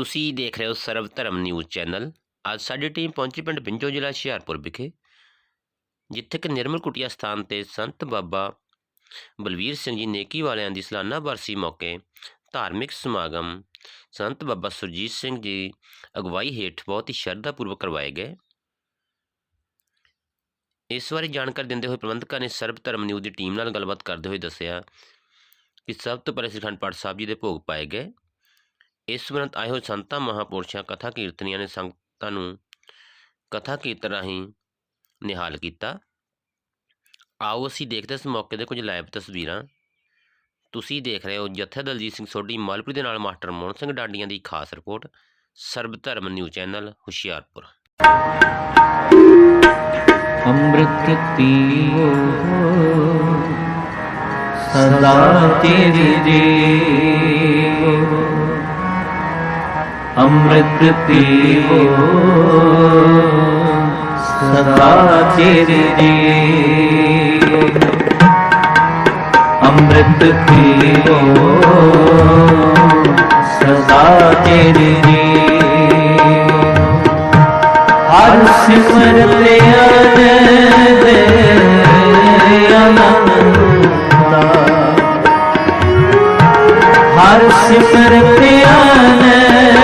ਤੁਸੀਂ ਦੇਖ ਰਹੇ ਹੋ ਸਰਵ ਧਰਮ ਨਿਊਜ਼ ਚੈਨਲ। ਅੱਜ ਸਾਡੀ ਟੀਮ ਪਹੁੰਚੀ ਪਿੰਡ ਬਿੰਜੋ ਜ਼ਿਲ੍ਹਾ ਹੁਸ਼ਿਆਰਪੁਰ ਵਿਖੇ, ਜਿੱਥੇ ਕਿ ਨਿਰਮਲ ਕੁਟੀਆ ਸਥਾਨ ਤੇ ਸੰਤ ਬਾਬਾ ਬਲਵੀਰ ਸਿੰਘ ਜੀ ਨੇਕੀ ਵਾਲਿਆਂ ਦੀ ਸਾਲਾਨਾ ਵਰਸੀ ਮੌਕੇ ਧਾਰਮਿਕ ਸਮਾਗਮ ਸੰਤ ਬਾਬਾ ਸੁਰਜੀਤ ਸਿੰਘ ਜੀ ਅਗਵਾਈ ਹੇਠ ਬਹੁਤ ਹੀ ਸ਼ਰਧਾ ਪੂਰਵਕ ਕਰਵਾਏ ਗਏ। ਇਸ ਬਾਰੇ ਜਾਣਕਾਰੀ ਦਿੰਦੇ ਹੋਏ ਪ੍ਰਬੰਧਕਾਂ ਨੇ ਸਰਬ ਧਰਮ ਨਿਊਜ਼ ਦੀ ਟੀਮ ਨਾਲ ਗੱਲਬਾਤ ਕਰਦੇ ਹੋਏ ਦੱਸਿਆ ਕਿ ਸਭ ਤੋਂ ਪਹਿਲੇ ਸ੍ਰੀ ਅਖੰਡ ਪਾਠ ਸਾਹਿਬ ਜੀ ਦੇ ਭੋਗ ਪਾਏ ਗਏ। ਇਸ ਸੰਬੰਧ ਆਏ ਹੋਏ ਸੰਤਾਂ, ਮਹਾਪੁਰਸ਼ਾਂ ਕਥਾ ਕੀਰਤਨੀਆਂ ਨੇ ਸੰਗਤਾਂ ਨੂੰ ਕਥਾ ਕੀਰਤਨ ਰਾਹੀਂ ਨਿਹਾਲ ਕੀਤਾ। ਆਓ ਅਸੀਂ ਦੇਖਦੇ ਇਸ ਮੌਕੇ ਦੇ ਕੁਝ ਲਾਈਵ ਤਸਵੀਰਾਂ। ਤੁਸੀਂ ਦੇਖ ਰਹੇ ਹੋ ਜੱਥੇ ਦਲਜੀਤ ਸਿੰਘ ਸੋਢੀ, ਮਾਲਪੁਰ ਦੇ ਨਾਲ ਮਾਸਟਰ ਮੋਹਨ ਸਿੰਘ ਡਾਂਡੀਆਂ ਦੀ ਖਾਸ report, Sarab Dharam news channel, Hoshiarpur. ਅੰਮ੍ਰਿਤ ਪੀਵੋ ਸਦਾ ਤੇਰੇ ਜੀਵੋ ਅੰਮ੍ਰਿਤ ਪੀਵੋ। ਸਦਾ ਤੇਰੇ ਜੀਵੋ ਅੰਮ੍ਰਿਤ ਪੀਵੋ। ਸਦਾ ਤੇਰੇ ਜੀਵੋ ਹਰ ਸਿਮਰਤ ਦੇ ਅਨੰਤਾ ਹਰ ਸਿਮਰਤ ਆਨੰਦ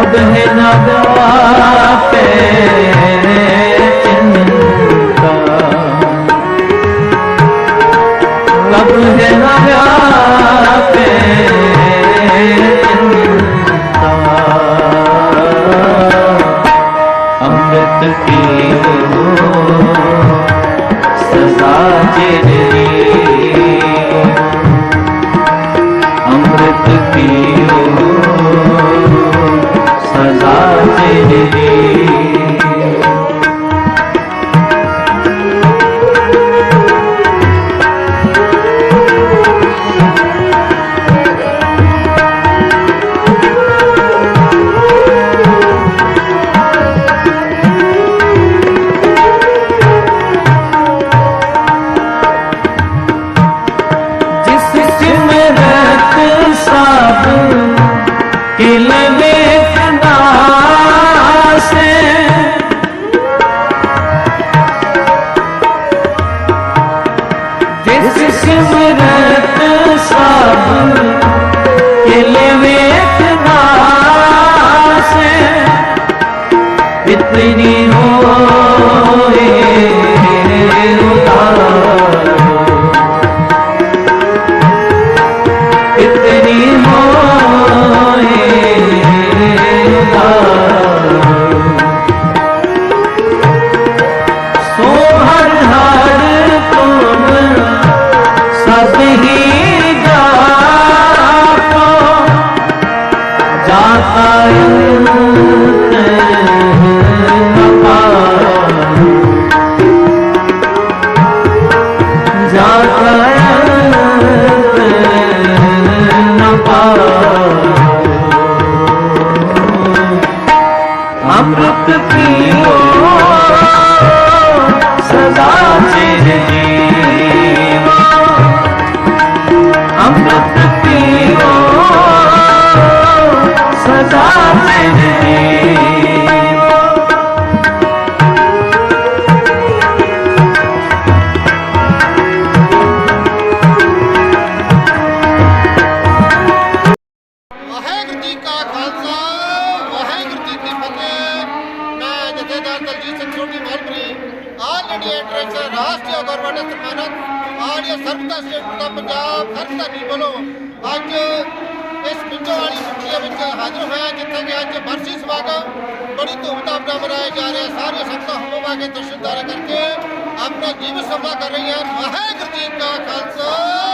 ਕਬ ਹੈ ਨਗਾਪੇ ਕਿਲ ਵੇਖਦਾ ਸੇ ਜਿਸ ਸਿਮਰਤ ਸਭ ਕਿਲ ਵੇਖਦਾ ਸੇ ਇਤਨੀ ਹੋਏ ਆਲ ਇੰਡੀਆ ਰਾਸ਼ਟਰੀ ਗੌਰਮੈਂਟ ਸਨਮਾਨਤ ਆਲ ਸਰਬਤਾ ਸਟੇਟ ਦਾ ਪੰਜਾਬ ਸਰਬਤਾ ਵੱਲੋਂ ਅੱਜ ਇਸ ਪਿੰਡੋਂ ਵਾਲੀ ਮੁਖੀਆ ਵਿੱਚ ਹਾਜ਼ਰ ਹੋਇਆ ਜਿੱਥੇ ਕਿ ਅੱਜ ਬਰਸੀ ਸਮਾਗਮ ਬੜੀ ਧੂਮਧਾਮ ਨਾਲ ਮਨਾਇਆ ਜਾ ਰਿਹਾ ਸਾਰੀਆਂ ਸੰਗਤਾਂ ਹੋਮਾ ਕੇ ਦਰਸ਼ਨਦਾਰੇ ਕਰਕੇ ਆਪਣਾ ਜੀਵਨ ਸਫਲਾ ਕਰ ਰਹੀਆਂ ਵਾਹਿਗੁਰੂ ਜੀ ਕਾ ਖਾਲਸਾ।